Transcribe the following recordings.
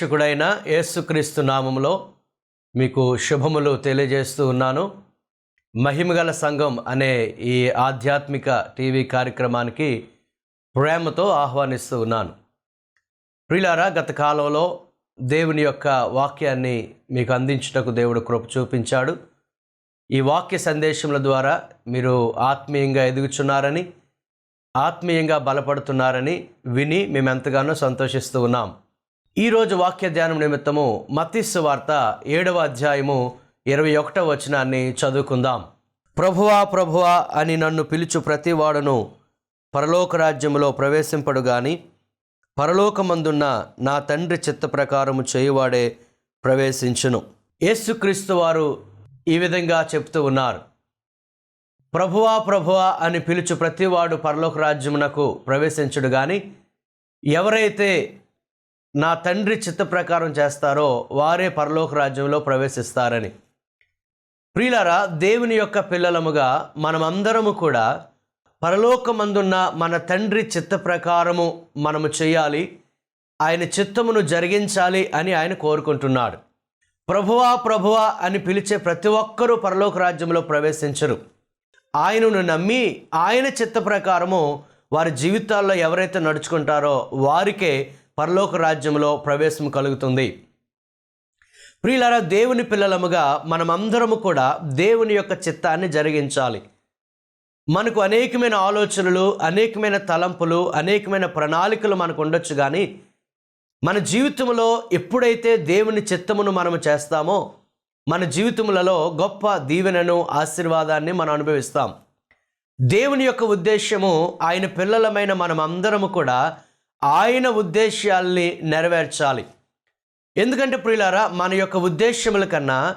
రక్షకుడైన యేసుక్రీస్తు నామములో మీకు శుభములు తెలియజేస్తూ ఉన్నాను. మహిమగల సంఘం అనే ఈ ఆధ్యాత్మిక టీవీ కార్యక్రమానికి ప్రేమతో ఆహ్వానిస్తూ ఉన్నాను. ప్రిలారా గత కాలంలో దేవుని యొక్క వాక్యాన్ని మీకు అందించుటకు దేవుడు కృప చూపించాడు. ఈ వాక్య సందేశముల ద్వారా మీరు ఆత్మీయంగా ఎదుగుచున్నారని ఆత్మీయంగా బలపడుతున్నారని విని మేము ఎంతగానో సంతోషిస్తూ ఉన్నాం. ఈరోజు వాక్య ధ్యానం నిమిత్తము మత్తిస్సు వార్త ఏడవ అధ్యాయము ఇరవై ఒకటవ వచనాన్ని చదువుకుందాం. ప్రభువా ప్రభువా అని నన్ను పిలుచు ప్రతివాడును పరలోక రాజ్యములో ప్రవేశింపడు గాని పరలోకమందున్న నా తండ్రి చిత్త ప్రకారము చేయువాడే ప్రవేశించును. యేసుక్రీస్తు వారు ఈ విధంగా చెప్తూ ఉన్నారు. ప్రభువా ప్రభువా అని పిలుచు ప్రతివాడు పరలోక రాజ్యమునకు ప్రవేశించుడు గాని ఎవరైతే నా తండ్రి చిత్త ప్రకారం చేస్తారో వారే పరలోక రాజ్యంలో ప్రవేశిస్తారని. ప్రియులారా దేవుని యొక్క పిల్లలముగా మనమందరము కూడా పరలోకమందున్న మన తండ్రి చిత్త ప్రకారము మనము చేయాలి ఆయన చిత్తమును జరిగించాలి అని ఆయన కోరుకుంటున్నాడు. ప్రభువా ప్రభువా అని పిలిచే ప్రతి ఒక్కరూ పరలోక రాజ్యంలో ప్రవేశించరు. ఆయనను నమ్మి ఆయన చిత్త ప్రకారము వారి జీవితాల్లో ఎవరైతే నడుచుకుంటారో వారికే పరలోక రాజ్యంలో ప్రవేశం కలుగుతుంది. ప్రియులారా దేవుని పిల్లలముగా మనమందరము కూడా దేవుని యొక్క చిత్తాన్ని జరిగించాలి. మనకు అనేకమైన ఆలోచనలు అనేకమైన తలంపులు అనేకమైన ప్రణాళికలు మనకు ఉండొచ్చు కానీ మన జీవితంలో ఎప్పుడైతే దేవుని చిత్తమును మనము చేస్తామో మన జీవితములలో గొప్ప దీవెనను ఆశీర్వాదాన్ని మనం అనుభవిస్తాం. దేవుని యొక్క ఉద్దేశ్యము ఆయన పిల్లలమైన మనమందరము కూడా ఆయన ఉద్దేశాల్ని నెరవేర్చాలి. ఎందుకంటే ప్రియులారా మన యొక్క ఉద్దేశముల కన్నా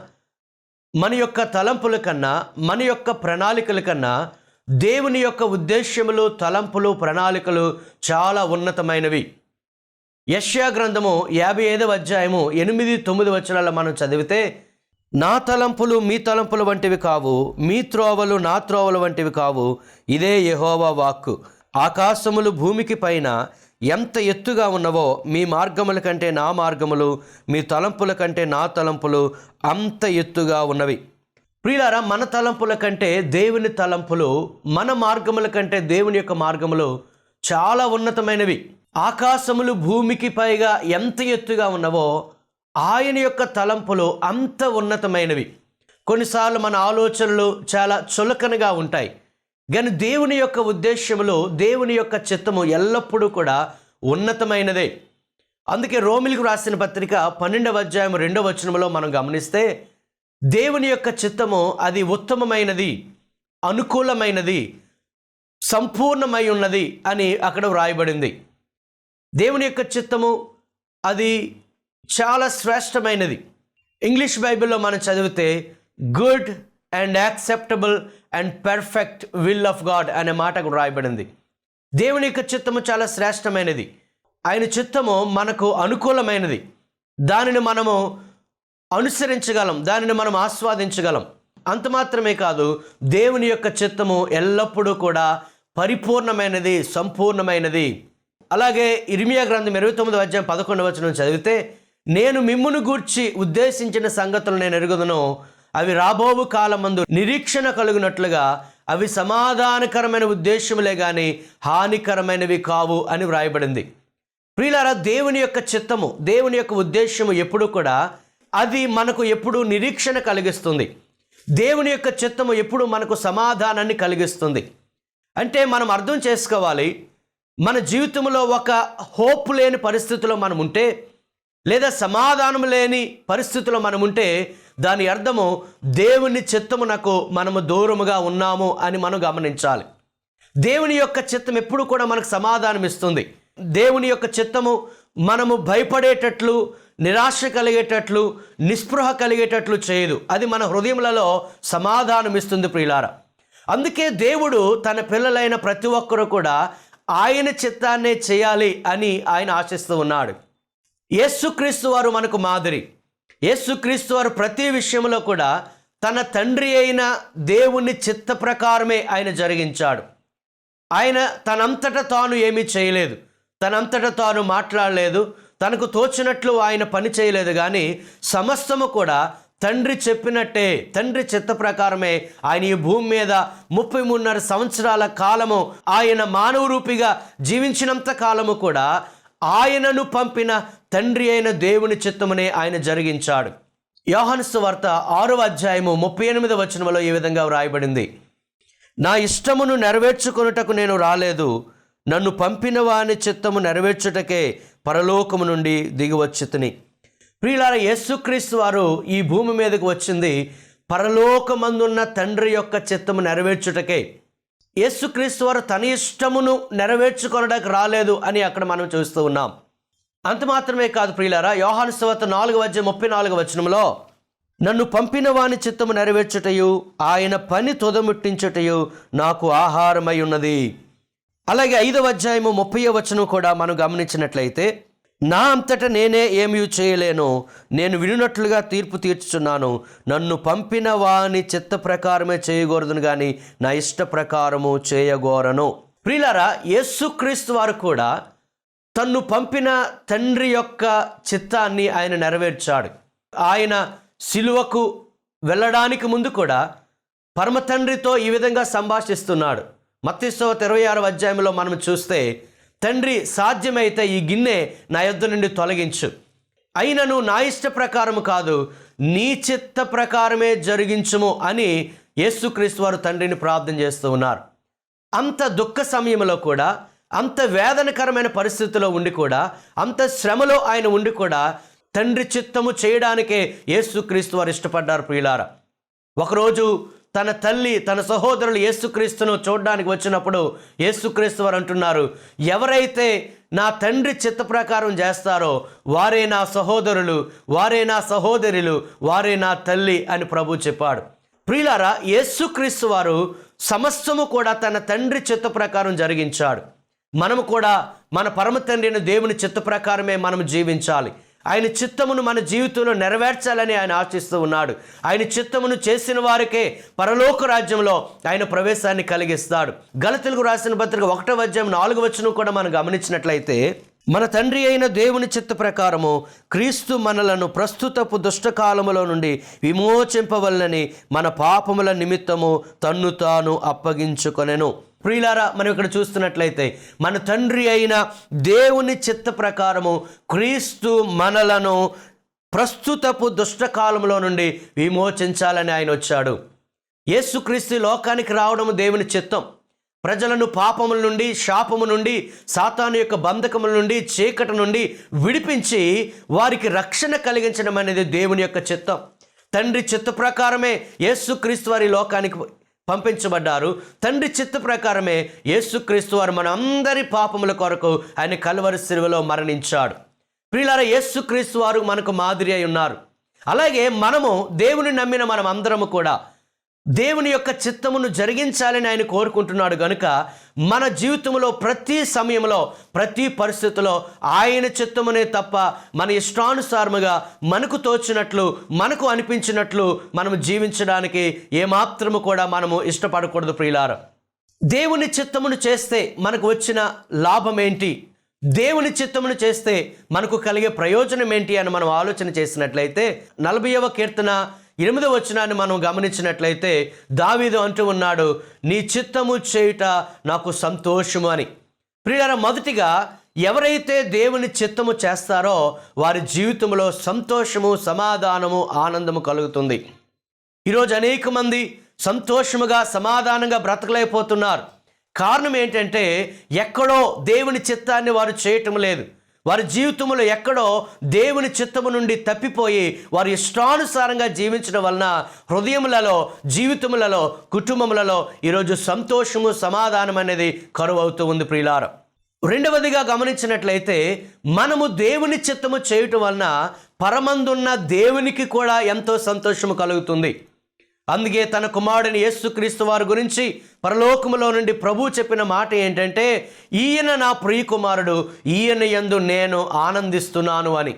మన యొక్క తలంపుల కన్నా మన యొక్క ప్రణాళికల కన్నా దేవుని యొక్క ఉద్దేశ్యములు తలంపులు ప్రణాళికలు చాలా ఉన్నతమైనవి. యష్యా గ్రంథము యాభై ఐదవ అధ్యాయము ఎనిమిది తొమ్మిది వచనాల మనం చదివితే నా తలంపులు మీ తలంపుల వంటివి కావు మీ త్రోవలు నా త్రోవల వంటివి కావు ఇదే యహోవా వాక్కు. ఆకాశములు భూమికి పైన ఎంత ఎత్తుగా ఉన్నవో మీ మార్గముల కంటే నా మార్గములు మీ తలంపుల కంటే నా తలంపులు అంత ఎత్తుగా ఉన్నవి. ప్రియులారా మన తలంపుల కంటే దేవుని తలంపులు మన మార్గముల కంటే దేవుని యొక్క మార్గములు చాలా ఉన్నతమైనవి. ఆకాశములు భూమికి పైగా ఎంత ఎత్తుగా ఉన్నవో ఆయన యొక్క తలంపులు అంత ఉన్నతమైనవి. కొన్నిసార్లు మన ఆలోచనలు చాలా చులకనగా ఉంటాయి. కానీ దేవుని యొక్క ఉద్దేశములో దేవుని యొక్క చిత్తము ఎల్లప్పుడూ కూడా ఉన్నతమైనదే. అందుకే రోమిలకు రాసిన పత్రిక పన్నెండవ అధ్యాయం రెండవ వచనంలో మనం గమనిస్తే దేవుని యొక్క చిత్తము అది ఉత్తమమైనది అనుకూలమైనది సంపూర్ణమై ఉన్నది అని అక్కడ వ్రాయబడింది. దేవుని యొక్క చిత్తము అది చాలా శ్రేష్టమైనది. ఇంగ్లీష్ బైబిల్లో మనం చదివితే good and acceptable and perfect will of God అనే మాట అక్కడ రాయబడింది. దేవుని యొక్క చిత్తము చాలా శ్రేష్టమైనది. ఆయన చిత్తము మనకు అనుకూలమైనది. దానిని మనము అనుసరించగలం దానిని మనం ఆస్వాదించగలం. అంత మాత్రమే కాదు దేవుని యొక్క చిత్తము ఎల్లప్పుడూ కూడా పరిపూర్ణమైనది సంపూర్ణమైనది. అలాగే ఇరిమియా గ్రంథం ఇరవై తొమ్మిది అధ్యాయం పదకొండు వచ్చిన చదివితే నేను మిమ్మును గూర్చి ఉద్దేశించిన సంగతులు నేను ఎరుగుదను. అవి రాబోవు కాలమందు నిరీక్షణ కలుగునట్లుగా అవి సమాధానకరమైన ఉద్దేశములే కానీ హానికరమైనవి కావు అని వ్రాయబడింది. ప్రియులారా దేవుని యొక్క చిత్తము దేవుని యొక్క ఉద్దేశము ఎప్పుడు కూడా అది మనకు ఎప్పుడు నిరీక్షణ కలిగిస్తుంది. దేవుని యొక్క చిత్తము ఎప్పుడు మనకు సమాధానాన్ని కలిగిస్తుంది. అంటే మనం అర్థం చేసుకోవాలి మన జీవితంలో ఒక హోప్ లేని పరిస్థితిలో మనం ఉంటే లేదా సమాధానం లేని పరిస్థితిలో మనం ఉంటే దాని అర్థము దేవుని చిత్తమునకు మనము దూరముగా ఉన్నాము అని మనం గమనించాలి. దేవుని యొక్క చిత్తం ఎప్పుడు కూడా మనకు సమాధానం ఇస్తుంది. దేవుని యొక్క చిత్తము మనము భయపడేటట్లు నిరాశ కలిగేటట్లు నిస్పృహ కలిగేటట్లు చేయదు. అది మన హృదయములలో సమాధానం ఇస్తుంది ప్రియులార. అందుకే దేవుడు తన పిల్లలైన ప్రతి ఒక్కరూ కూడా ఆయన చిత్తాన్నే చేయాలి అని ఆయన ఆశిస్తూ ఉన్నాడు. యేసుక్రీస్తు వారు మనకు మాదిరి. యేసుక్రీస్తు వారు ప్రతి విషయంలో కూడా తన తండ్రి అయిన దేవుని చిత్త ప్రకారమే ఆయన జరిగించాడు. ఆయన తనంతట తాను ఏమీ చేయలేదు. తనంతట తాను మాట్లాడలేదు. తనకు తోచినట్లు ఆయన పని చేయలేదు కానీ సమస్తము కూడా తండ్రి చెప్పినట్టే తండ్రి చిత్త ప్రకారమే ఆయన ఈ భూమి మీద ముప్పై మూడున్నర సంవత్సరాల కాలము ఆయన మానవ రూపిగా జీవించినంత కాలము కూడా ఆయనను పంపిన తండ్రి అయిన దేవుని చిత్తమునే ఆయన జరిగించాడు. యోహనస్సు వార్త ఆరో అధ్యాయము ముప్పై ఎనిమిది వచనంలో ఈ విధంగా వ్రాయబడింది. నా ఇష్టమును నెరవేర్చుకొనుటకు నేను రాలేదు. నన్ను పంపిన వాని చిత్తము నెరవేర్చుటకే పరలోకము నుండి దిగివచ్చుతుని. ప్రియులార యేసుక్రీస్తు వారు ఈ భూమి మీదకు వచ్చింది. పరలోకమందున్న తండ్రి యొక్క చిత్తము నెరవేర్చుటకే. యేసుక్రీస్తు వారు తన ఇష్టమును నెరవేర్చుకొనడానికి రాలేదు అని అక్కడ మనం చూస్తూ ఉన్నాం. అంత మాత్రమే కాదు ప్రియులారా యోహాను సువార్త నాలుగు వచ్చే ముప్పై నాలుగు వచనంలో నన్ను పంపిన వాని చిత్తము నెరవేర్చుటయు ఆయన పని తొదముట్టించుటయు నాకు ఆహారమై ఉన్నది. అలాగే ఐదవ అధ్యాయము ముప్పై వచనం కూడా మనం గమనించినట్లయితే నా అంతట నేనే ఏమీ చేయలేను. నేను వినునట్లుగా తీర్పు తీర్చుచున్నాను. నన్ను పంపిన వాని చిత్త ప్రకారమే చేయకూడదును కానీ నా ఇష్ట ప్రకారము చేయగోరను. ప్రిలరా యేసుక్రీస్తు వారు కూడా తన్ను పంపిన తండ్రి యొక్క చిత్తాన్ని ఆయన నెరవేర్చాడు. ఆయన సిలువకు వెళ్ళడానికి ముందు కూడా పరమ తండ్రితో ఈ విధంగా సంభాషిస్తున్నాడు. మత్తిస్తవ ఇరవై ఆరు అధ్యాయంలో మనం చూస్తే తండ్రి సాధ్యమైతే ఈ గిన్నె నా యొద్ద నుండి తొలగించు. అయినను నా ఇష్ట ప్రకారము కాదు నీ చిత్త ప్రకారమే జరిగించుము అని యేసుక్రీస్తు వారు తండ్రిని ప్రార్థన చేస్తూ ఉన్నారు. అంత దుఃఖ సమయంలో కూడా అంత వేదనకరమైన పరిస్థితిలో ఉండి కూడా అంత శ్రమలో ఆయన ఉండి కూడా తండ్రి చిత్తము చేయడానికే యేసుక్రీస్తు వారు ఇష్టపడ్డారు ప్రియులారా. ఒకరోజు తన తల్లి తన సహోదరులు యేసుక్రీస్తును చూడడానికి వచ్చినప్పుడు యేసుక్రీస్తు వారు అంటున్నారు ఎవరైతే నా తండ్రి చిత్త ప్రకారం చేస్తారో వారే నా సహోదరులు వారే నా సహోదరులు వారే నా తల్లి అని ప్రభు చెప్పాడు. ప్రియులారా యేసుక్రీస్తు వారు సమస్తము కూడా తన తండ్రి చిత్త ప్రకారం జరిగించాడు. మనము కూడా మన పరమ తండ్రిని దేవుని చిత్త ప్రకారమే మనం జీవించాలి. ఆయన చిత్తమును మన జీవితంలో నెరవేర్చాలని ఆయన ఆశిస్తూ ఉన్నాడు. ఆయన చిత్తమును చేసిన వారికే పరలోక రాజ్యంలో ఆయన ప్రవేశాన్ని కలిగిస్తాడు. గలతెలుగు రాసిన పత్రిక ఒకటో అధ్యాయం నాలుగు వచ్చిన కూడా మనం గమనించినట్లయితే మన తండ్రి అయిన దేవుని చిత్త ప్రకారము క్రీస్తు మనలను ప్రస్తుతపు దుష్టకాలములో నుండి విమోచింపవల్లని మన పాపముల నిమిత్తము తన్ను తాను అప్పగించుకొనెను. ప్రియులారా మనం ఇక్కడ చూస్తున్నట్లయితే మన తండ్రి అయిన దేవుని చిత్త ప్రకారము క్రీస్తు మనలను ప్రస్తుతపు దుష్టకాలంలో నుండి విమోచించాలని ఆయన వచ్చాడు. యేసుక్రీస్తు లోకానికి రావడం దేవుని చిత్తం. ప్రజలను పాపముల నుండి శాపము నుండి సాతాను యొక్క బంధకముల నుండి చీకటి నుండి విడిపించి వారికి రక్షణ కలిగించడం అనేది దేవుని యొక్క చిత్తం. తండ్రి చిత్త ప్రకారమే యేసుక్రీస్తు వారి లోకానికి పంపించబడ్డారు. తండ్రి చిత్త ప్రకారమే యేసుక్రీస్తు వారు మనందరి పాపముల కొరకు ఆయన కలువరి సిలువలో మరణించాడు. ప్రియులార యేసుక్రీస్తు వారు మనకు మాదిరి అయి ఉన్నారు. అలాగే మనము దేవుని నమ్మిన మనం అందరము కూడా దేవుని యొక్క చిత్తమును జరిగించాలని ఆయన కోరుకుంటున్నాడు కనుక మన జీవితంలో ప్రతి సమయంలో ప్రతి పరిస్థితిలో ఆయన చిత్తమునే తప్ప మన ఇష్టానుసారముగా మనకు తోచినట్లు మనకు అనిపించినట్లు మనం జీవించడానికి ఏమాత్రము కూడా మనము ఇష్టపడకూడదు ప్రియులార. దేవుని చిత్తమును చేస్తే మనకు వచ్చిన లాభం ఏంటి? దేవుని చిత్తమును చేస్తే మనకు కలిగే ప్రయోజనం ఏంటి అని మనం ఆలోచన చేసినట్లయితే నలభైవ కీర్తన ఎనిమిదవ వచనాన్ని మనం గమనించినట్లయితే దావీదు అంటూ ఉన్నాడు నీ చిత్తము చేయుట నాకు సంతోషము అని. ప్రియుల మొదటిగా ఎవరైతే దేవుని చిత్తము చేస్తారో వారి జీవితంలో సంతోషము సమాధానము ఆనందము కలుగుతుంది. ఈరోజు అనేక మంది సంతోషముగా సమాధానంగా బ్రతకలేకపోతున్నారు. కారణం ఏంటంటే ఎక్కడో దేవుని చిత్తాన్ని వారు చేయటం లేదు. వారి జీవితంలో ఎక్కడో దేవుని చిత్తము నుండి తప్పిపోయి వారి ఇష్టానుసారంగా జీవించడం వలన హృదయములలో జీవితములలో కుటుంబములలో ఈరోజు సంతోషము సమాధానం అనేది కరువు అవుతూ ఉంది ప్రియులారం. రెండవదిగా గమనించినట్లయితే మనము దేవుని చిత్తము చేయటం వలన పరమందున్న దేవునికి కూడా ఎంతో సంతోషము కలుగుతుంది. అందుకే తన కుమారుడిని యేసుక్రీస్తు వారి గురించి పరలోకములో నుండి ప్రభు చెప్పిన మాట ఏంటంటే ఈయన నా ప్రియకుమారుడు ఈయన యందు నేను ఆనందిస్తున్నాను అని.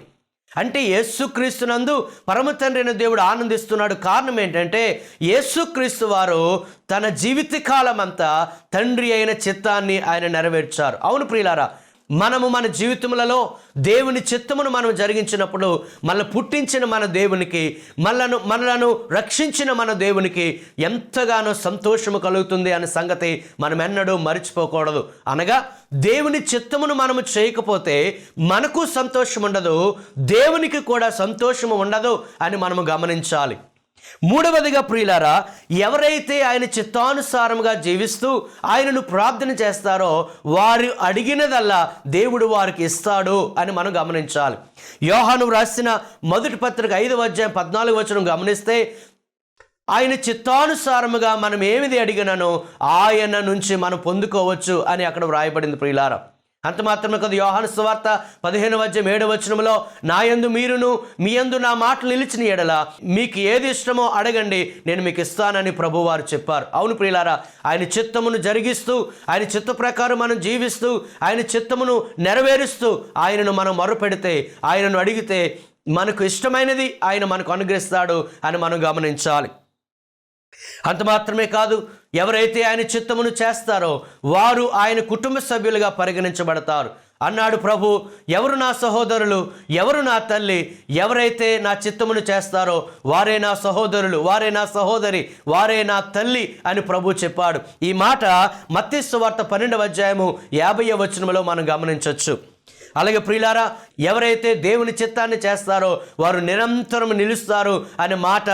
అంటే యేసుక్రీస్తునందు పరమ దేవుడు ఆనందిస్తున్నాడు. కారణం ఏంటంటే యేసుక్రీస్తు వారు తన జీవిత అంతా తండ్రి అయిన చిత్తాన్ని ఆయన నెరవేర్చారు. అవును ప్రియులారా మనము మన జీవితములలో దేవుని చిత్తమును మనం జరిగించినప్పుడు మళ్ళీ పుట్టించిన మన దేవునికి మనలను మనలను రక్షించిన మన దేవునికి ఎంతగానో సంతోషము కలుగుతుంది అనే సంగతి మనం ఎన్నడూ మర్చిపోకూడదు. అనగా దేవుని చిత్తమును మనము చేయకపోతే మనకు సంతోషం ఉండదు దేవునికి కూడా సంతోషము ఉండదు అని మనము గమనించాలి. మూడవదిగా ప్రియులారా ఎవరైతే ఆయన చిత్తానుసారంగా జీవిస్తూ ఆయనను ప్రార్థన చేస్తారో వారు అడిగినదల్లా దేవుడు వారికి ఇస్తాడు అని మనం గమనించాలి. యోహాను రాసిన మొదటి పత్రిక ఐదు అధ్యాయం పద్నాలుగు వచ్చిన గమనిస్తే ఆయన చిత్తానుసారముగా మనం ఏమిది అడిగినను ఆయన నుంచి మనం పొందుకోవచ్చు అని అక్కడ వ్రాయబడింది ప్రియులారా. అంత మాత్రమే కదా యోహాను సువార్త పదిహేను వద్యం ఏడు వచనంలో నా యందు మీరును మీ యందు నా మాటలు నిలిచిన ఎడల మీకు ఏది ఇష్టమో అడగండి నేను మీకు ఇస్తానని ప్రభువారు చెప్పారు. అవును ప్రియులారా ఆయన చిత్తమును జరిగిస్తూ ఆయన చిత్త ప్రకారం మనం జీవిస్తూ ఆయన చిత్తమును నెరవేరుస్తూ ఆయనను మనం మొరపెడితే ఆయనను అడిగితే మనకు ఇష్టమైనది ఆయన మనకు అనుగ్రహిస్తాడు అని మనం గమనించాలి. అంత మాత్రమే కాదు ఎవరైతే ఆయన చిత్తమును చేస్తారో వారు ఆయన కుటుంబ సభ్యులుగా పరిగణించబడతారు. అన్నాడు ప్రభు ఎవరు నా సహోదరులు ఎవరు నా తల్లి ఎవరైతే నా చిత్తమును చేస్తారో వారే నా సహోదరులు వారే నా సహోదరి వారే నా తల్లి అని ప్రభు చెప్పాడు. ఈ మాట మత్స్సు వార్త పన్నెండవ అధ్యాయము యాభై వచనంలో మనం గమనించవచ్చు అలాగే ప్రియులారా ఎవరైతే దేవుని చిత్తాన్ని చేస్తారో వారు నిరంతరం నిలుస్తారు అనే మాట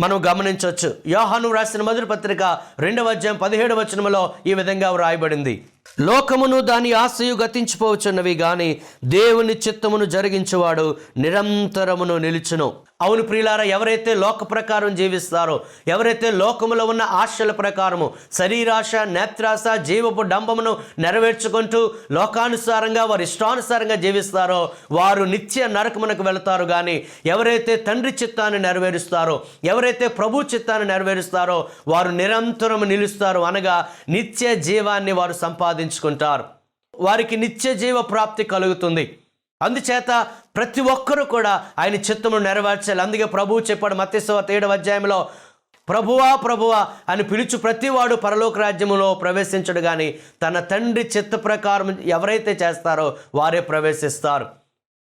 మనం గమనించవచ్చు. యోహాను రాసిన మొదటి పత్రిక రెండవ అధ్యాయం పదిహేడు వచనంలో ఈ విధంగా వ్రాయబడింది. లోకమును దాని ఆశయు గతించిపోవచ్చున్నవి గాని దేవుని చిత్తమును జరిగించేవాడు నిరంతరమును నిలుచును. అవును ప్రియులారా ఎవరైతే లోక ప్రకారం జీవిస్తారో ఎవరైతే లోకములో ఉన్న ఆశల ప్రకారము శరీరాశ నేత్రాశ జీవపు డంబమును నెరవేర్చుకుంటూ లోకానుసారంగా వారి ఇష్టానుసారంగా జీవిస్తారో వారు నిత్య నరకమునకు వెళతారు కానీ ఎవరైతే తండ్రి చిత్తాన్ని నెరవేరుస్తారో ఎవరైతే ప్రభు చిత్తాన్ని నెరవేరుస్తారో వారు నిరంతరం నిలుస్తారు అనగా నిత్య జీవాన్ని వారు సంపాదించుకుంటారు వారికి నిత్య జీవ ప్రాప్తి కలుగుతుంది. అందుచేత ప్రతి ఒక్కరూ కూడా ఆయన చిత్తమును నెరవేర్చాలి. అందుకే ప్రభువు చెప్పాడు మత్స్యవ ఏడవ అధ్యాయంలో ప్రభువా ప్రభువా అని పిలుచు ప్రతివాడు పరలోక రాజ్యములో ప్రవేశించడు కానీ తన తండ్రి చిత్త ప్రకారం ఎవరైతే చేస్తారో వారే ప్రవేశిస్తారు.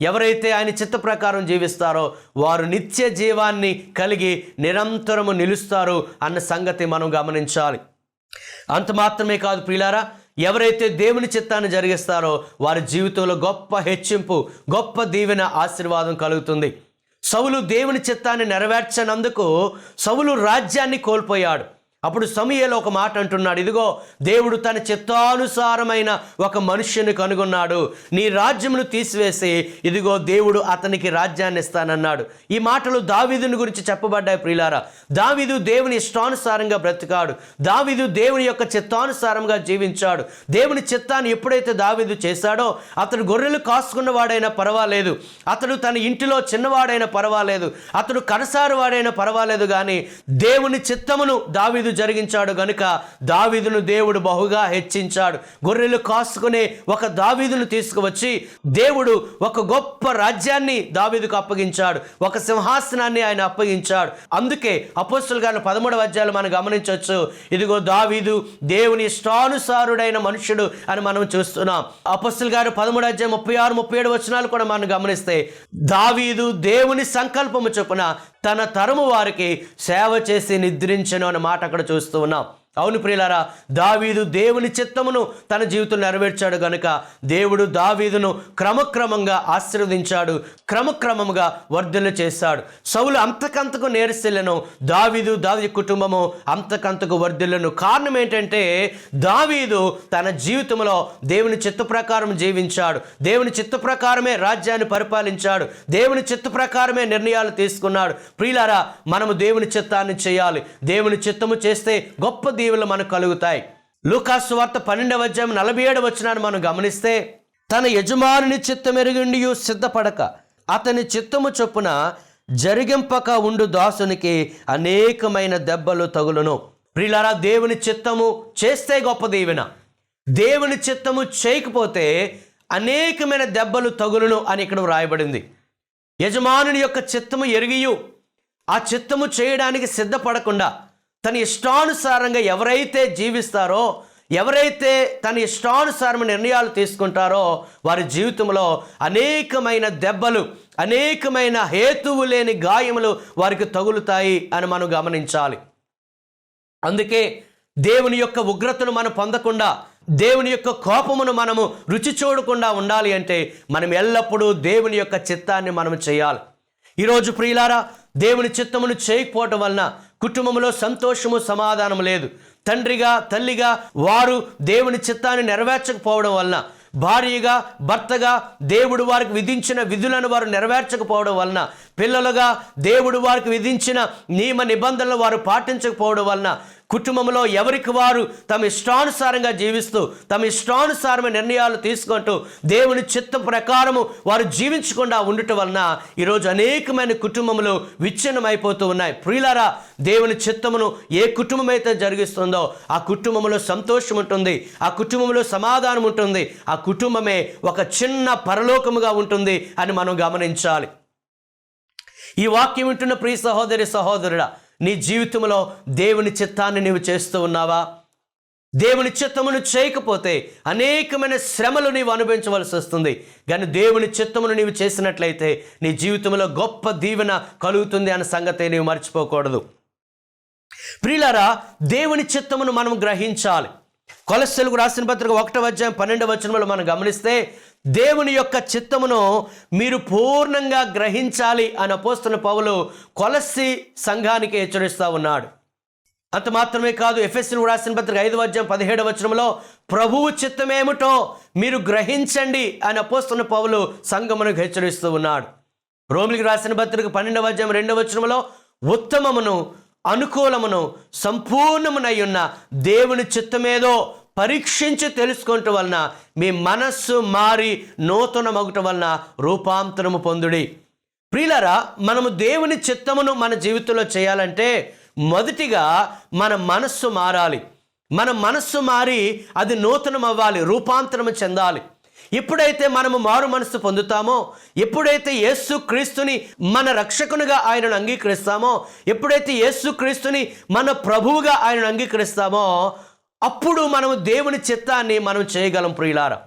ఎవరైతే ఆయన చిత్త ప్రకారం జీవిస్తారో వారు నిత్య జీవాన్ని కలిగి నిరంతరము నిలుస్తారు అన్న సంగతి మనం గమనించాలి. అంత మాత్రమే కాదు ప్రియులారా ఎవరైతే దేవుని చిత్తాన్ని జరిగిస్తారో వారి జీవితంలో గొప్ప హెచ్చింపు గొప్ప దీవెన ఆశీర్వాదం కలుగుతుంది. సౌలు దేవుని చిత్తాన్ని నెరవేర్చనందుకు సౌలు రాజ్యాన్ని కోల్పోయాడు. అప్పుడు సమయలో ఒక మాట అంటున్నాడు ఇదిగో దేవుడు తన చిత్తానుసారమైన ఒక మనుష్యుని కనుగొన్నాడు. నీ రాజ్యమును తీసివేసి ఇదిగో దేవుడు అతనికి రాజ్యాన్ని ఇస్తానన్నాడు. ఈ మాటలు దావీదుని గురించి చెప్పబడ్డాయి ప్రియులారా. దావీదు దేవుని ఇష్టానుసారంగా బ్రతికాడు. దావీదు దేవుని యొక్క చిత్తానుసారంగా జీవించాడు. దేవుని చిత్తాన్ని ఎప్పుడైతే దావీదు చేశాడో అతడు గొర్రెలు కాసుకున్నవాడైనా పర్వాలేదు. అతడు తన ఇంటిలో చిన్నవాడైనా పర్వాలేదు. అతడు కనసారు వాడైనా పర్వాలేదు కానీ దేవుని చిత్తమును దావీదు జరిగించాడు గనుక దావీదును దేవుడు బహుగా హెచ్చించాడు. గొర్రెలు కాసుకునే ఒక దావీదును తీసుకువచ్చి దేవుడు ఒక గొప్ప రాజ్యాన్ని దావీదుకు అప్పగించాడు. ఒక సింహాసనాన్ని ఆయన అప్పగించాడు. అందుకే అపోస్తులు గారిని పదమూడవ అధ్యాయులు మనం గమనించవచ్చు. ఇదిగో దావీదు దేవుని ఇష్టానుసారుడైన మనుషుడు అని మనం చూస్తున్నాం. అపోస్తులు గారు పదమూడు అధ్యాయం ముప్పై ఆరు ముప్పై ఏడు వచనాలు కూడా మనం గమనిస్తే దావీదు దేవుని సంకల్పము చొప్పున తన తరము వారికి సేవ చేసి నిద్రించను అన్న మాట అక్కడ చూస్తూ ఉన్నాం. అవును ప్రియులారా దావీదు దేవుని చిత్తమును తన జీవితం నెరవేర్చాడు గనుక దేవుడు దావీదును క్రమక్రమంగా ఆశీర్వదించాడు క్రమక్రమంగా వర్ధన చేశాడు. సౌలు అంతకంతకు నేర్చెలను దావీదు దావీ కుటుంబము అంతకంతకు వర్ధిల్లను కారణం ఏంటంటే దావీదు తన జీవితంలో దేవుని చిత్త ప్రకారం జీవించాడు. దేవుని చిత్త ప్రకారమే రాజ్యాన్ని పరిపాలించాడు. దేవుని చిత్త ప్రకారమే నిర్ణయాలు తీసుకున్నాడు. ప్రియులారా మనము దేవుని చిత్తాన్ని చేయాలి. దేవుని చిత్తము చేస్తే గొప్ప దీవులు మనకు కలుగుతాయి. లూకాసు వార్త పన్నెండవ అధ్యాయం నలభై ఏడు వచ్చినాన్ని మనం గమనిస్తే తన యజమానుని చిత్తమెరుగుండి సిద్ధపడక అతని చిత్తము చొప్పున జరిగింపక ఉండు దాసునికి అనేకమైన దెబ్బలు తగులును. ప్రిలారా దేవుని చిత్తము చేస్తే గొప్ప దీవెన. దేవుని చిత్తము చేయకపోతే అనేకమైన దెబ్బలు తగులును అని ఇక్కడ వ్రాయబడింది. యజమానుని యొక్క చిత్తము ఎరిగియు ఆ చిత్తము చేయడానికి సిద్ధపడకుండా తన ఇష్టానుసారంగా ఎవరైతే జీవిస్తారో ఎవరైతే తన ఇష్టానుసారమైన నిర్ణయాలు తీసుకుంటారో వారి జీవితంలో అనేకమైన దెబ్బలు అనేకమైన హేతువు లేని గాయములు వారికి తగులుతాయి అని మనం గమనించాలి. అందుకే దేవుని యొక్క ఉగ్రతను మనం పొందకుండా దేవుని యొక్క కోపమును మనము రుచి చూడకుండా ఉండాలి అంటే మనం ఎల్లప్పుడూ దేవుని యొక్క చిత్తాన్ని మనం చేయాలి. ఈరోజు ప్రియులారా దేవుని చిత్తమును చేయకపోవటం వలన కుటుంబంలో సంతోషము సమాధానం లేదు. తండ్రిగా తల్లిగా వారు దేవుని చిత్తాన్ని నెరవేర్చకపోవడం వలన భార్యగా భర్తగా దేవుడు వారికి విధించిన విధులను వారు నెరవేర్చకపోవడం వలన పిల్లలుగా దేవుడు వారికి విధించిన నియమ నిబంధనలు వారు పాటించకపోవడం వలన కుటుంబంలో ఎవరికి వారు తమ ఇష్టానుసారంగా జీవిస్తూ తమ ఇష్టానుసారమైన నిర్ణయాలు తీసుకుంటూ దేవుని చిత్తం ప్రకారము వారు జీవించకుండా ఉండటం వలన ఈరోజు అనేకమైన కుటుంబములు విచ్ఛిన్నమైపోతూ ఉన్నాయి. ప్రియులారా దేవుని చిత్తమును ఏ కుటుంబం అయితే జరిగిస్తుందో ఆ కుటుంబంలో సంతోషం ఉంటుంది ఆ కుటుంబంలో సమాధానం ఉంటుంది ఆ కుటుంబమే ఒక చిన్న పరలోకముగా ఉంటుంది అని మనం గమనించాలి. ఈ వాక్యం వింటున్న ప్రియ సహోదరి సహోదరుడా నీ జీవితంలో దేవుని చిత్తాన్ని నీవు చేస్తూ ఉన్నావా? దేవుని చిత్తమును చేయకపోతే అనేకమైన శ్రమలు నీవు అనుభవించవలసి వస్తుంది. కానీ దేవుని చిత్తమును నీవు చేసినట్లయితే నీ జీవితంలో గొప్ప దీవెన కలుగుతుంది అన్న సంగతి నీవు మర్చిపోకూడదు. ప్రియులారా దేవుని చిత్తమును మనం గ్రహించాలి. కొలస్సెలకు రాసిన పత్రిక ఒకటో అధ్యాయం పన్నెండవ వచనంలో మనం గమనిస్తే దేవుని యొక్క చిత్తమును మీరు పూర్ణంగా గ్రహించాలి అని అపోస్తున్న పౌలు కొలసి సంఘానికి హెచ్చరిస్తూ ఉన్నాడు. అంత మాత్రమే కాదు ఎఫ్ఎస్సి రాసిన పత్రిక ఐదు అధ్యాయం పదిహేడవ వచనంలో ప్రభువు చిత్తమేమిటో మీరు గ్రహించండి అని అపోస్తున్న పౌలు సంఘమును హెచ్చరిస్తూ ఉన్నాడు. రోమిలికి రాసిన పత్రిక పన్నెండవ అధ్యాయం రెండవ వచనంలో ఉత్తమమును అనుకూలమును సంపూర్ణమునై ఉన్న దేవుని చిత్తమేదో పరీక్షించి తెలుసుకుంటూ వలన మీ మనస్సు మారి నూతన మగుట వలన రూపాంతరము పొందుడి. ప్రియులరా మనము దేవుని చిత్తమును మన జీవితంలో చేయాలంటే మొదటిగా మన మనస్సు మారాలి. మన మనస్సు మారి అది నూతనం అవ్వాలి రూపాంతరము చెందాలి. ఎప్పుడైతే మనము మారు మనస్సు పొందుతామో ఎప్పుడైతే యేసు క్రీస్తుని మన రక్షకునిగా ఆయనను అంగీకరిస్తామో ఎప్పుడైతే యేసు క్రీస్తుని మన ప్రభువుగా ఆయనను అంగీకరిస్తామో అప్పుడు మనము దేవుని చిత్తాన్ని మనం చేయగలం ప్రియులారా.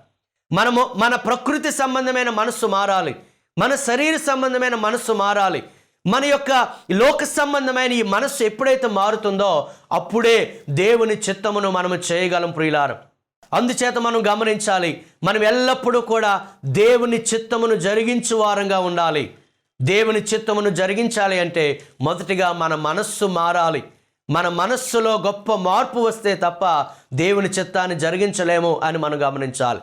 మనము మన ప్రకృతి సంబంధమైన మనస్సు మారాలి. మన శరీర సంబంధమైన మనస్సు మారాలి. మన యొక్క లోక సంబంధమైన ఈ మనస్సు ఎప్పుడైతే మారుతుందో అప్పుడే దేవుని చిత్తమును మనము చేయగలం ప్రియులారం. అందుచేత మనం గమనించాలి మనం ఎల్లప్పుడూ కూడా దేవుని చిత్తమును జరిగించు వారంగా ఉండాలి. దేవుని చిత్తమును జరిగించాలి అంటే మొదటిగా మన మనస్సు మారాలి. మన మనస్సులో గొప్ప మార్పు వస్తే తప్ప దేవుని చిత్తాన్ని జరిగించలేము అని మనం గమనించాలి.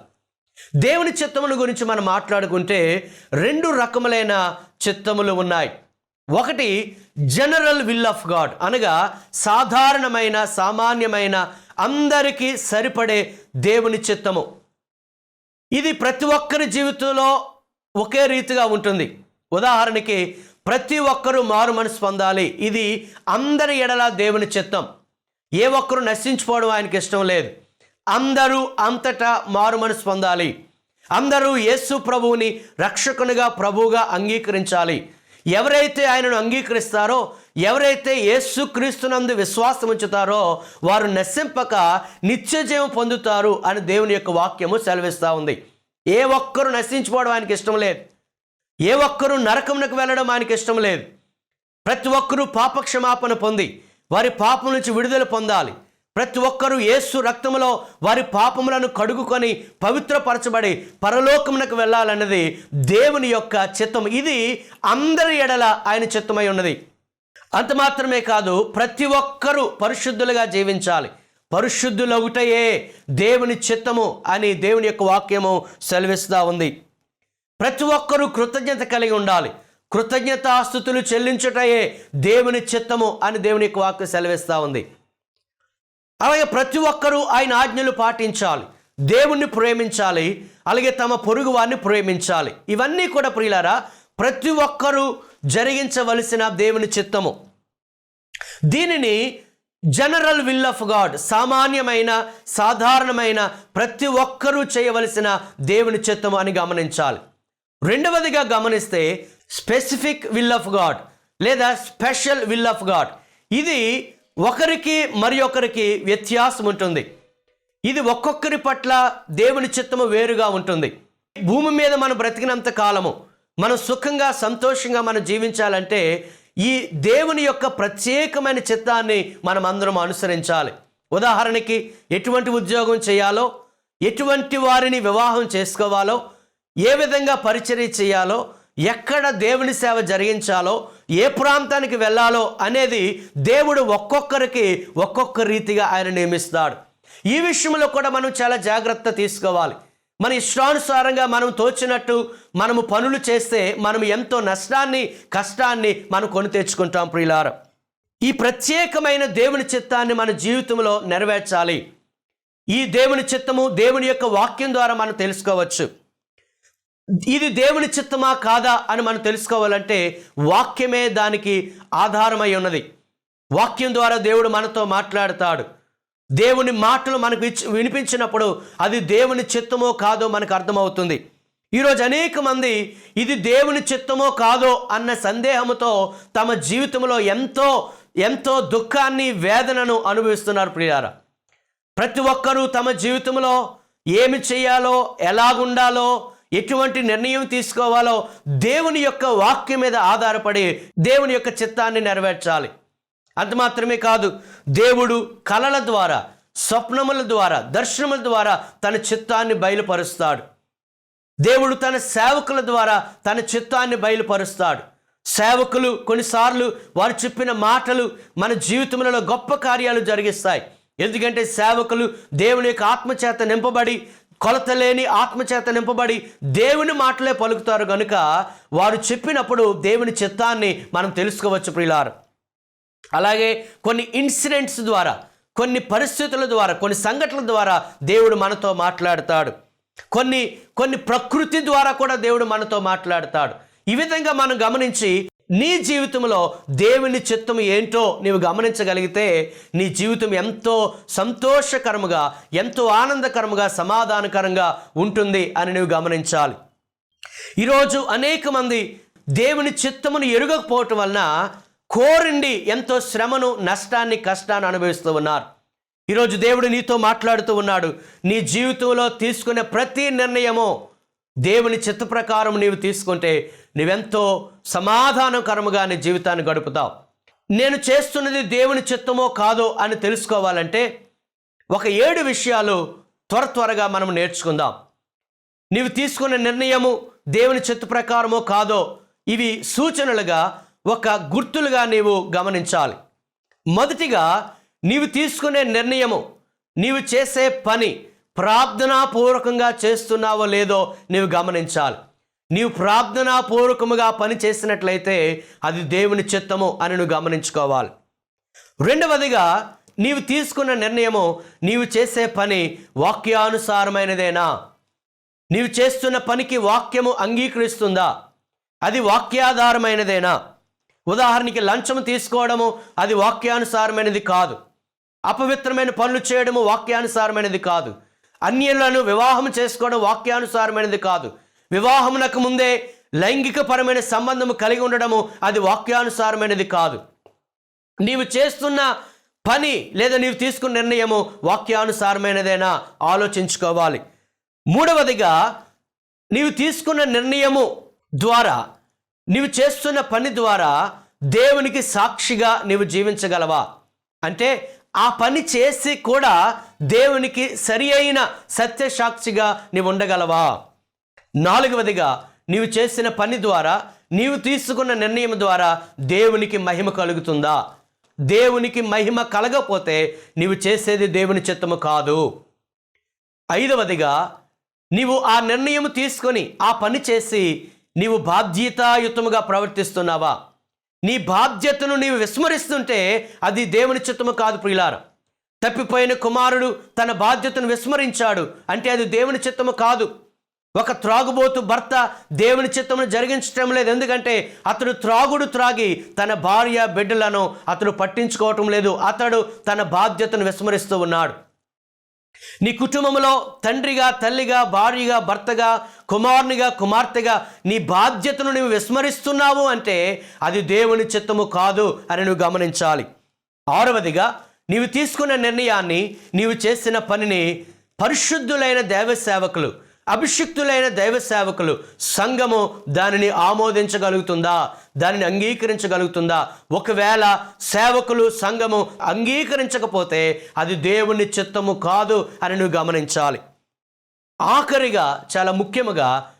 దేవుని చిత్తముల గురించి మనం మాట్లాడుకుంటే రెండు రకములైన చిత్తములు ఉన్నాయి. ఒకటి జనరల్ విల్ ఆఫ్ గాడ్ అనగా సాధారణమైన సామాన్యమైన అందరికీ సరిపడే దేవుని చిత్తము. ఇది ప్రతి ఒక్కరి జీవితంలో ఒకే రీతిగా ఉంటుంది. ఉదాహరణకి ప్రతి ఒక్కరూ మారు మనసు పొందాలి. ఇది అందరి ఎడల దేవుని చిత్తం. ఏ ఒక్కరు నశించుకోవడం ఆయనకి ఇష్టం లేదు. అందరూ అంతటా మారు మనసు పొందాలి. అందరూ యేసు ప్రభువుని రక్షకునిగా ప్రభువుగా అంగీకరించాలి. ఎవరైతే ఆయనను అంగీకరిస్తారో ఎవరైతే యేసు క్రీస్తునందు విశ్వాసం ఉంచుతారో వారు నశింపక నిత్య పొందుతారు అని దేవుని యొక్క వాక్యము సెలవిస్తూ ఉంది. ఏ ఒక్కరు నశించుకోవడం ఆయనకి ఇష్టం లేదు. ఏ ఒక్కరూ నరకమునకు వెళ్ళడం ఆయనకి ఇష్టం లేదు. ప్రతి ఒక్కరూ పాపక్షమాపణ పొంది వారి పాపం నుంచి విడుదల పొందాలి. ప్రతి ఒక్కరూ యేసు రక్తములో వారి పాపములను కడుగుకొని పవిత్రపరచబడి పరలోకమునకు వెళ్ళాలన్నది దేవుని యొక్క చిత్తం. ఇది అందరి ఎడల ఆయన చిత్తమై ఉన్నది. అంత మాత్రమే కాదు ప్రతి ఒక్కరూ పరిశుద్ధులుగా జీవించాలి. పరిశుద్ధులొకటయే దేవుని చిత్తము అని దేవుని యొక్క వాక్యము సెలవిస్తూ ఉంది. ప్రతి ఒక్కరూ కృతజ్ఞత కలిగి ఉండాలి. కృతజ్ఞత ఆస్తుతులు చెల్లించుటయే దేవుని చిత్తము అని దేవుని యొక్క వాక్యం సెలవిస్తూ ఉంది. అలాగే ప్రతి ఒక్కరూ ఆయన ఆజ్ఞలు పాటించాలి. దేవుణ్ణి ప్రేమించాలి. అలాగే తమ పొరుగు వారిని ప్రేమించాలి. ఇవన్నీ కూడా ప్రియులారా ప్రతి ఒక్కరూ జరిగించవలసిన దేవుని చిత్తము. దీనిని జనరల్ విల్ ఆఫ్ గాడ్ సామాన్యమైన సాధారణమైన ప్రతి ఒక్కరూ చేయవలసిన దేవుని చిత్తము అని గమనించాలి. రెండవదిగా గమనిస్తే స్పెసిఫిక్ విల్ ఆఫ్ గాడ్ లేదా స్పెషల్ విల్ ఆఫ్ గాడ్. ఇది ఒకరికి మరి ఒకరికి వ్యత్యాసం ఉంటుంది. ఇది ఒక్కొక్కరి పట్ల దేవుని చిత్తము వేరుగా ఉంటుంది. భూమి మీద మనం బ్రతికినంత కాలము మనం సుఖంగా సంతోషంగా మనం జీవించాలంటే ఈ దేవుని యొక్క ప్రత్యేకమైన చిత్తాన్ని మనం అందరం అనుసరించాలి. ఉదాహరణకి ఎటువంటి ఉద్యోగం చేయాలో ఎటువంటి వారిని వివాహం చేసుకోవాలో ఏ విధంగా పరిచర్య చేయాలో ఎక్కడ దేవుని సేవ జరిగించాలో ఏ ప్రాంతానికి వెళ్ళాలో అనేది దేవుడు ఒక్కొక్కరికి ఒక్కొక్క రీతిగా ఆయన నియమిస్తాడు. ఈ విషయంలో కూడా మనం చాలా జాగ్రత్త తీసుకోవాలి. మన ఇష్టానుసారంగా మనం తోచినట్టు మనము పనులు చేస్తే మనం ఎంతో నష్టాన్ని కష్టాన్ని మనం కొని తెచ్చుకుంటాం ప్రియులార. ఈ ప్రత్యేకమైన దేవుని చిత్తాన్ని మన జీవితంలో నెరవేర్చాలి. ఈ దేవుని చిత్తము దేవుని యొక్క వాక్యం ద్వారా మనం తెలుసుకోవచ్చు. ఇది దేవుని చిత్తమా కాదా అని మనం తెలుసుకోవాలంటే వాక్యమే దానికి ఆధారమై ఉన్నది. వాక్యం ద్వారా దేవుడు మనతో మాట్లాడతాడు. దేవుని మాటలు మనకు ఇచ్చి వినిపించినప్పుడు అది దేవుని చిత్తమో కాదో మనకు అర్థమవుతుంది. ఈరోజు అనేక మంది ఇది దేవుని చిత్తమో కాదో అన్న సందేహంతో తమ జీవితంలో ఎంతో ఎంతో దుఃఖాన్ని వేదనను అనుభవిస్తున్నారు ప్రియారా. ప్రతి ఒక్కరూ తమ జీవితంలో ఏమి చేయాలో ఎలాగుండాలో ఎటువంటి నిర్ణయం తీసుకోవాలో దేవుని యొక్క వాక్యం మీద ఆధారపడి దేవుని యొక్క చిత్తాన్ని నెరవేర్చాలి. అంత మాత్రమే కాదు దేవుడు కళల ద్వారా స్వప్నముల ద్వారా దర్శనముల ద్వారా తన చిత్తాన్ని బయలుపరుస్తాడు. దేవుడు తన సేవకుల ద్వారా తన చిత్తాన్ని బయలుపరుస్తాడు. సేవకులు కొన్నిసార్లు వారు చెప్పిన మాటలు మన జీవితంలో గొప్ప కార్యాలు జరిగిస్తాయి. ఎందుకంటే సేవకులు దేవుని యొక్క ఆత్మచేత నింపబడి కొలత లేని ఆత్మచేత నింపబడి దేవుని మాటలే పలుకుతారు కనుక వారు చెప్పినప్పుడు దేవుని చిత్తాన్ని మనం తెలుసుకోవచ్చు ప్రియులారు. అలాగే కొన్ని ఇన్సిడెంట్స్ ద్వారా కొన్ని పరిస్థితుల ద్వారా కొన్ని సంఘటనల ద్వారా దేవుడు మనతో మాట్లాడతాడు. కొన్ని కొన్ని ప్రకృతి ద్వారా కూడా దేవుడు మనతో మాట్లాడతాడు. ఈ విధంగా మనం గమనించి నీ జీవితంలో దేవుని చిత్తం ఏంటో నీవు గమనించగలిగితే నీ జీవితం ఎంతో సంతోషకరముగా ఎంతో ఆనందకరముగా సమాధానకరంగా ఉంటుంది అని నువ్వు గమనించాలి. ఈరోజు అనేక మంది దేవుని చిత్తమును ఎరుగకపోవటం వలన కోరిండి ఎంతో శ్రమను నష్టాన్ని కష్టాన్ని అనుభవిస్తూ ఉన్నారు. ఈరోజు దేవుడు నీతో మాట్లాడుతూ ఉన్నాడు. నీ జీవితంలో తీసుకునే ప్రతి నిర్ణయము దేవుని చిత్త ప్రకారం నీవు తీసుకుంటే నువ్వెంతో సమాధానకరముగా నీ జీవితాన్ని గడుపుతావు. నేను చేస్తున్నది దేవుని చిత్తమో కాదో అని తెలుసుకోవాలంటే ఒక ఏడు విషయాలు త్వర త్వరగా మనం నేర్చుకుందాం. నీవు తీసుకున్న నిర్ణయము దేవుని చిత్త ప్రకారమో కాదో ఇవి సూచనలుగా ఒక గుర్తులుగా నీవు గమనించాలి. మొదటిగా నీవు తీసుకునే నిర్ణయము నీవు చేసే పని ప్రార్థనాపూర్వకంగా చేస్తున్నావో లేదో నీవు గమనించాలి. నీవు ప్రార్థనాపూర్వకముగా పనిచేసినట్లయితే అది దేవుని చిత్తము అని నువ్వు గమనించుకోవాలి. రెండవదిగా నీవు తీసుకున్న నిర్ణయము నీవు చేసే పని వాక్యానుసారమైనదేనా? నీవు చేస్తున్న పనికి వాక్యము అంగీకరిస్తుందా? అది వాక్యాధారమైనదేనా? ఉదాహరణకి లంచము తీసుకోవడము అది వాక్యానుసారమైనది కాదు. అపవిత్రమైన పనులు చేయడము వాక్యానుసారమైనది కాదు. అన్యులను వివాహం చేసుకోవడం వాక్యానుసారమైనది కాదు. వివాహమునకు ముందే లైంగికపరమైన సంబంధము కలిగి ఉండడము అది వాక్యానుసారమైనది కాదు. నీవు చేస్తున్న పని లేదా నీవు తీసుకున్న నిర్ణయము వాక్యానుసారమైనదేనా? ఆలోచించుకోవాలి. మూడవదిగా నీవు తీసుకున్న నిర్ణయము ద్వారా నీవు చేస్తున్న పని ద్వారా దేవునికి సాక్షిగా నీవు జీవించగలవా? అంటే ఆ పని చేసి కూడా దేవునికి సరి అయిన సత్యసాక్షిగా నీవు ఉండగలవా? నాలుగవదిగా నీవు చేసిన పని ద్వారా నీవు తీసుకున్న నిర్ణయం ద్వారా దేవునికి మహిమ కలుగుతుందా? దేవునికి మహిమ కలగపోతే నీవు చేసేది దేవుని చిత్తము కాదు. ఐదవదిగా నీవు ఆ నిర్ణయం తీసుకొని ఆ పని చేసి నీవు బాధ్యతాయుతముగా ప్రవర్తిస్తున్నావా? నీ బాధ్యతను నీవు విస్మరిస్తుంటే అది దేవుని చిత్తము కాదు ప్రియులార. తప్పిపోయిన కుమారుడు తన బాధ్యతను విస్మరించాడు అంటే అది దేవుని చిత్తము కాదు. ఒక త్రాగుబోతు భర్త దేవుని చిత్తమును జరిగించటం లేదు. ఎందుకంటే అతడు త్రాగుడు త్రాగి తన భార్య బిడ్డలను అతడు పట్టించుకోవటం లేదు. అతడు తన బాధ్యతను విస్మరిస్తూ ఉన్నాడు. నీ కుటుంబంలో తండ్రిగా తల్లిగా భార్యగా భర్తగా కుమారునిగా కుమార్తెగా నీ బాధ్యతను నువ్వు విస్మరిస్తున్నావు అంటే అది దేవుని చిత్తము కాదు అని నువ్వు గమనించాలి. ఆరవదిగా నీవు తీసుకున్న నిర్ణయాన్ని నీవు చేసిన పనిని పరిశుద్ధులైన దైవ సేవకులు అభిషిక్తులైన దైవ సేవకులు సంఘము దానిని ఆమోదించగలుగుతుందా? దానిని అంగీకరించగలుగుతుందా? ఒకవేళ సేవకులు సంఘము అంగీకరించకపోతే అది దేవుని చిత్తము కాదు అని నువ్వు గమనించాలి. ఆఖరిగా చాలా ముఖ్యముగా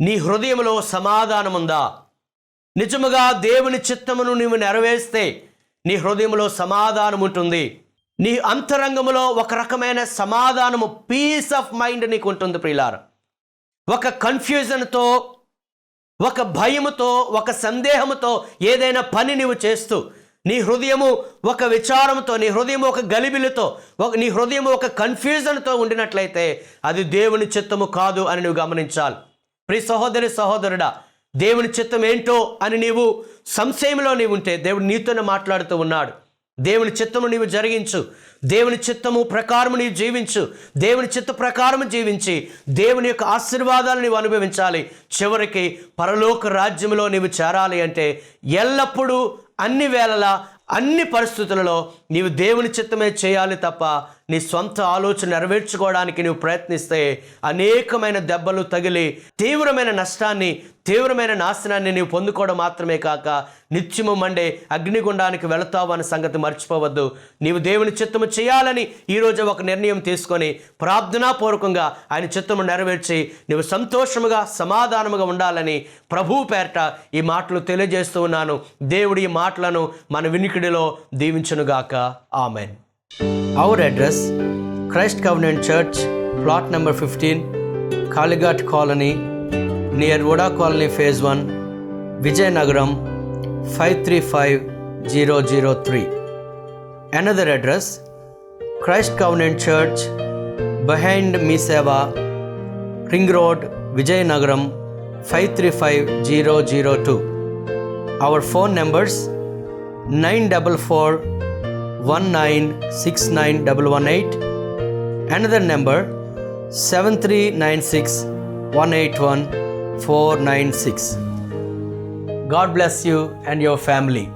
నీ హృదయంలో సమాధానం ఉందా? నిజముగా దేవుని చిత్తమును నువ్వు నెరవేర్స్తే నీ హృదయంలో సమాధానం ఉంటుంది. నీ అంతరంగములో ఒక రకమైన సమాధానము పీస్ ఆఫ్ మైండ్ నీకు ఉంటుంది ప్రియులార. ఒక కన్ఫ్యూజన్తో ఒక భయముతో ఒక సందేహముతో ఏదైనా పని నీవు చేస్తూ నీ హృదయము ఒక విచారంతో నీ హృదయము ఒక గలిబిలితో ఒక నీ హృదయము ఒక కన్ఫ్యూజన్తో ఉండినట్లయితే అది దేవుని చిత్తము కాదు అని నువ్వు గమనించాలి. ప్రి సహోదరి సహోదరుడా దేవుని చిత్తం ఏంటో అని నీవు సంశయంలో నీవు ఉంటే దేవుడు నీతోనే మాట్లాడుతూ ఉన్నాడు. దేవుని చిత్తము నీవు జరిగించు. దేవుని చిత్తము ప్రకారము నీవు జీవించు. దేవుని చిత్త ప్రకారము జీవించి దేవుని యొక్క ఆశీర్వాదాలు నీవు అనుభవించాలి. చివరికి పరలోక రాజ్యంలో నీవు చేరాలి అంటే ఎల్లప్పుడూ అన్ని వేళలా అన్ని పరిస్థితులలో నీవు దేవుని చిత్తమే చేయాలి తప్ప నీ సొంత ఆలోచన నెరవేర్చుకోవడానికి నువ్వు ప్రయత్నిస్తే అనేకమైన దెబ్బలు తగిలి తీవ్రమైన నష్టాన్ని తీవ్రమైన నాశనాన్ని నీవు పొందుకోవడం మాత్రమే కాక నిత్యము మండే అగ్నిగుండానికి వెళతావు అనే సంగతి మర్చిపోవద్దు. నీవు దేవుని చిత్తము చేయాలని ఈరోజు ఒక నిర్ణయం తీసుకొని ప్రార్థనాపూర్వకంగా ఆయన చిత్తము నెరవేర్చి నీవు సంతోషముగా సమాధానముగా ఉండాలని ప్రభువు పేరట ఈ మాటలు తెలియజేస్తూ ఉన్నాను. దేవుడి ఈ మాటలను మన వినికిడిలో దీవించునుగాక. Amen. Our address Christ Covenant Church, plot number 15, Kaligat Colony, near Voda Colony Phase 1, Vijayanagaram 535003. Another address Christ Covenant Church, behind Miseva, Ring Road, Vijayanagaram 535002. Our phone numbers 944 1969118 another number seven three nine six one eight one four nine six. god bless you and your family